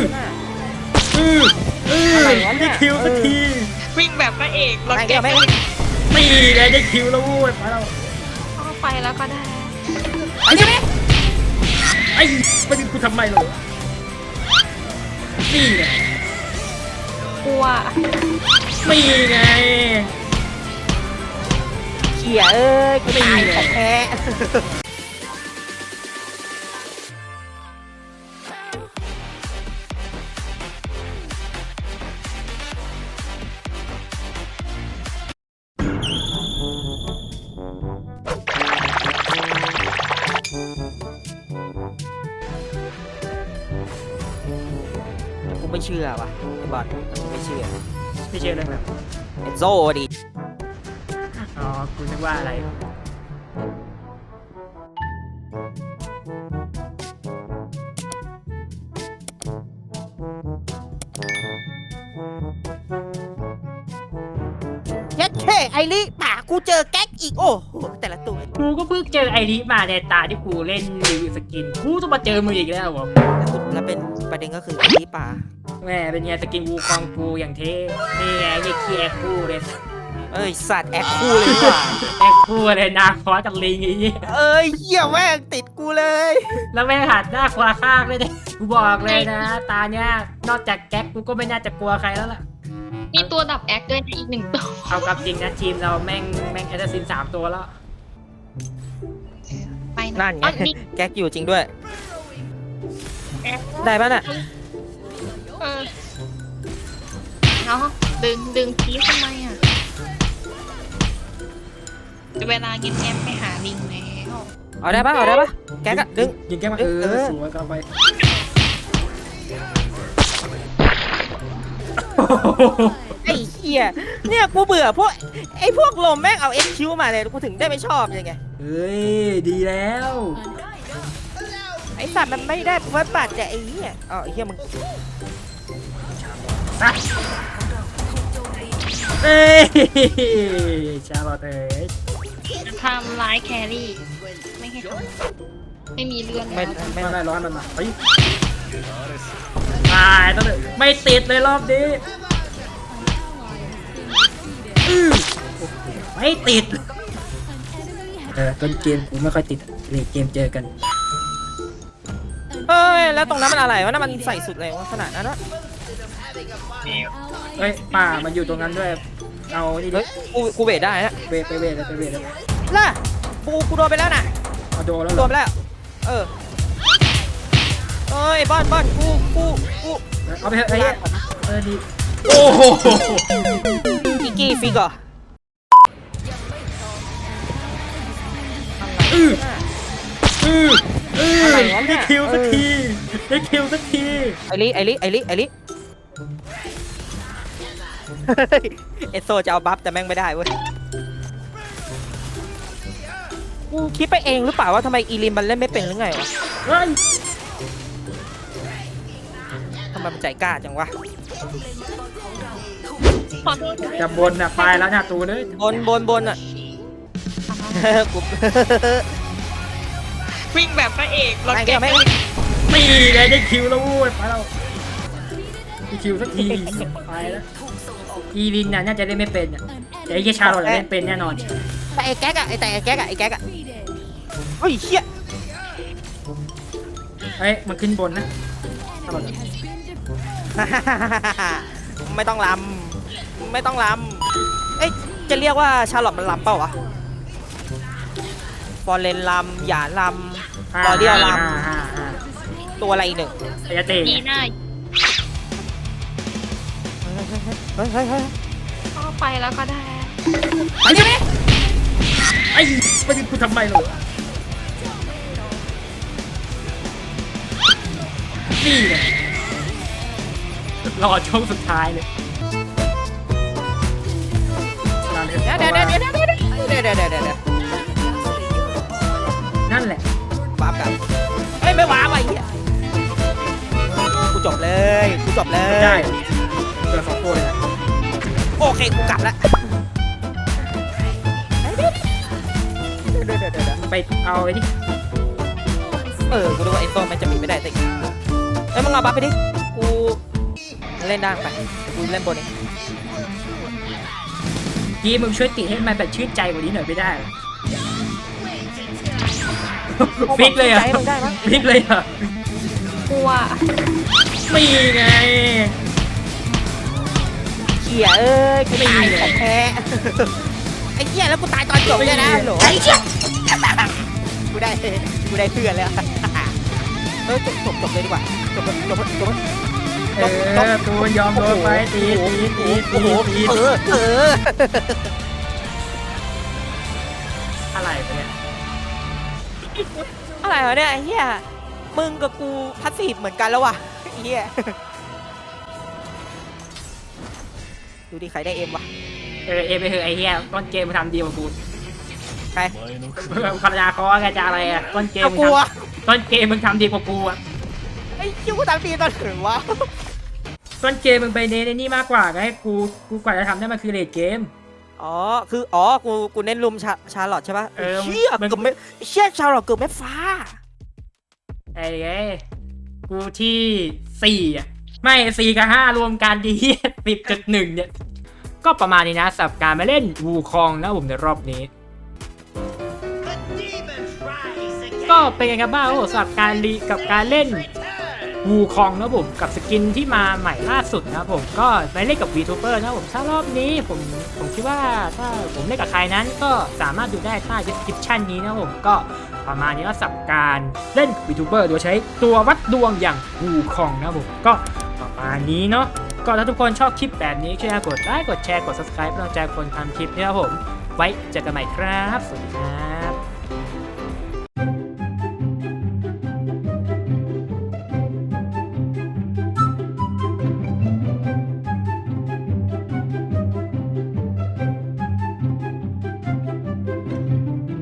อเออเอออะไรวะเนี่ได้ยคิวสักทีวิ่งแบบพระเอกเราไม่เก็เกี่ยบวไม่นี่ไงได้คิวแล้วโว้ยไปแล้วเข้าไปแล้วก็ได้อันนี้ไหมไอ้ไปดึงกูทำไมล่ะนี่ไงกลัวนี่ไงเขี่ยเอ้ยกูตายของแท้ เชื่อว่ะไอ้บอลกูไม่เชื่อไม่เชื่อเรื่องนั้นเอ็นโซ่ดิอ๋อกูนึกว่าอะไรยัดเท่ไอริป่ากูเจอแก๊กอีกโอ้โหแต่ละตัวกูก็เพิ่งเจอไอริมาในตาที่กูเล่นรีวิวสกิน กูต้องมาเจอมึงอีกแล้วผมแล้วเป็นประเด็นก็คือไอริป่าแม่เป็นไงสกินวูคองกูอย่างเท่นี่ไงไอ้เคียคู่เลยเอ้ยสัตว์แอคคู่เลยดีกว่าแอคคู่เลยนาคอสกับลิงไอ้เหี้ยเอ้ยเหี้ยแม่งติดกูเลย แล้วแม่งหันหน้าควาข้างเลยเนี่ยกูบอกเลยนะ ตาเนี้ยนอกจากแก๊กกูก็ไม่น่าจะกลัวใครแล้วล่ะมีตัวดับแอคด้วยนะอีกหนึ่งตัวเอากับจริงนะทีมเราแม่งแม่งแอสซินสามตัวแล้วไปนั่นไงอ๋อนี่แก๊กอยู่จริงด้วยแอค ได้ป่ะน่ะเออเอาดึงดึงพีทำไมอะ เวลาเงียบๆไปหาลิงแล้วเอาได้ป่ะเอาได้ป่ะแก๊กอะดึง ยิงแก๊กมาเอเออ อสวยก็เอาไปไอ้เหี้ยเนี่ยกูเบื่อพวกไอ้พวกลมแม่งเอาเอ็กคิวมาเลยกูถึงได้ไม่ชอบยังไงเฮ้ยดีแล้วไอ้สัตว์มันไม่ได้ไว้ปัดแต่ไอ้เหี้ยอ๋อไอ้เหี้ยมึงอะเอ้ยชาลอตเอ้ยทำร้ายแครี่ ไม่ให้ทำไม่มีเรื่องไม่แล้วไม่ไม่ได้ร้อนมันมาเฮ้ยตายต้องเลยไม่ติดเลยรอบนี้อื้อโอ้โหไม่ติดเออต้นเกมกูไม่ค่อยติดเลยเกมเจอกันเฮ้ยแล้วตรงนั้นมันอะไรวะนั่นมันใส่สุดเลยวะขนาดนั้นวะเฮ้ยป่ามันอยู่ตรงนั้นด้วย เอานี่ดิเฮ้ยกูกูเบรดได้นะเวทไปเวทเลยไปเวทเลยล่ะกูกูโดนไปแล้วน่ะเอาโดนแล้วเหโดรนอไปแล้วเออเอ้ยบอลบอลกูกูกูเอาไปเถอะไอ้เหี้ยเออดีโอ้โหอีกี้ฟิกเหรออืออือ อืออะไรวะเนี่ได้ยคิวสักทีได้คิวสักทีไอริไอริไอริไอริเฮ้ยเอสโซจะเอาบัฟแต่แม่งไม่ได้เว้ยกูคิดไปเองหรือเปล่าว่าทำไมอีลิมมันเล่นไม่เป็นหรือไงวะเฮ้ยทำไมมันใจกล้าจังวะ ขอโทษจะบนน่ะไปแล้วหน้าตูเลยบนบนบนอะ กู วิ่งแบบพระเอกเราไม่เก็เกี่ยบวไม่นี่ไงได้คิวแล้วโว้ยไปแล้วได้คิวสักทีไปแล้วอีวินน่ะน่าจะเล่นไม่เป็นอะแต่ไอ้เหี้ยชาโรดเล่นเป็นแน่นอนแต่ไอ้แก๊กอะไอ้แต่ไอ้แก๊กอะไอ้แก๊กอะเฮ้ยเฮียเฮ้ยมันขึ้นบนนะชาโรดไม่ต้องลำไม่ต้องลำเอ้ยจะเรียกว่าชาลอตมันลำเปล่าวะ ฟอร์เรนลำหยาลำรอเดียวลำห้าห้าห้าตัวอะไรอีกหนึ่งไอ้เต้ดีหน้าเฮ้ยเฮ้ยเฮ้ยเข้าไปแล้วก็ได้ไปใช่ไหมไอ้ไปดึงกูทำไมล่ะนี่ไงรอช่วงสุดท้ายเลยเดี๋ยวเดี๋ยวเดี๋ยวเดี๋ยวเดี๋ยวเดี๋ยวเดี๋ยว นั่นแหละวาร์ปกันเฮ้ยไม่วาร์ปว่ะไอ้เหี้ยกูจบเลยกูจบเลไม่ได้ยเหลือสองตัวเลยนะโอเคกูกลับแล้วเดี๋ยวเดี๋ยวเดี๋ยวเดี๋ยวไปเอาไอ้นี่เออ กูดูว่าไอ้ต้นมันจะปิดไม่ได้แต่เอ้ยมึงเอาบัฟไปดิ กูมึงเล่นด่างไปเดี๋ยวกูเล่นบนเองกีมึงช่วยติให้มันแบบชื่นใจกว่านี้หน่อยไม่ได้เหรอ ฟิกเลยเหรอะใจมึงได้ปะฟิกเลยเหรอะ กลัวมีไงเหี้ยเอ้ยกูตายของแท้ไอ้เหี้ยแล้วกูตายตอนจบเลยนะโหลไอ้เชี่ยกูได้กูได้เพื่อนแล้วเออจบจบจบเลยดีกว่าจบจบจบเออกูยอมโดนไปตีตีตีโอ้โหตีตีเออเอออะไรไปเนี่ย อะไรวะเนี่ยไอ้เหี้ยมึงกับกูพัสซีฟเหมือนกันแล้วว่ะไอ้เหี้ยดูดิใครได้เอ็มวะเออเอไปเถอะไอ้เหี้ยต้นเกมมันทำดีกว่ากูใครภรรยาคอแกจะอะไรอะต้นเกมเอามึงกูอะทำต้นเกมมึงทำดีกว่ากูอะไอ้คิวกูทำดีตอนถึงวะต้นเกมมึงไปเน้นในนี่มากกว่าไงกูกูกว่าจะทำได้มันคือเลดเกม อ๋อ คือ อ๋อ กู กูเน้นลุมชาชาร์ลอตใช่ปะเออเชี่ยมัน เกือบไม่เชี่ยชาร์ลอตเกือบไม่ฟ้า ไอ้ไงกูที่สี่อะ ไม่สี่กับห้ารวมกันดีสิบจุดหนึ่งเนี่ย ก็ประมาณนี้นะสำหรับการมาเล่นวูคองนะผมในรอบนี้ ก็เป็นไงกันบ้างครับผมสำหรับการรีกับการเล่น วูคองนะผมกับสกินที่มาใหม่ล่าสุดนะครับผมก็ไปเล่นกับ VTuber นะผมถ้ารอบนี้ผมผมคิดว่าถ้าผมเล่นกับใครนั้นก็สามารถดูได้ใต้ description นี้นะผมก็ประมาณนี้ก็สับการเล่น VTuber โดยใช้ตัววัดดวงอย่างวูคองนะผมก็ประมาณนี้เนาะก็ถ้าทุกคนชอบคลิปแบบนี้ช่วยกดไลค์กดแชร์กด subscribe เพื่อเป็นกำลังใจคนทำคลิปนะครับผม ไว้เจอกันใหม่ครับ สวัสดีครับ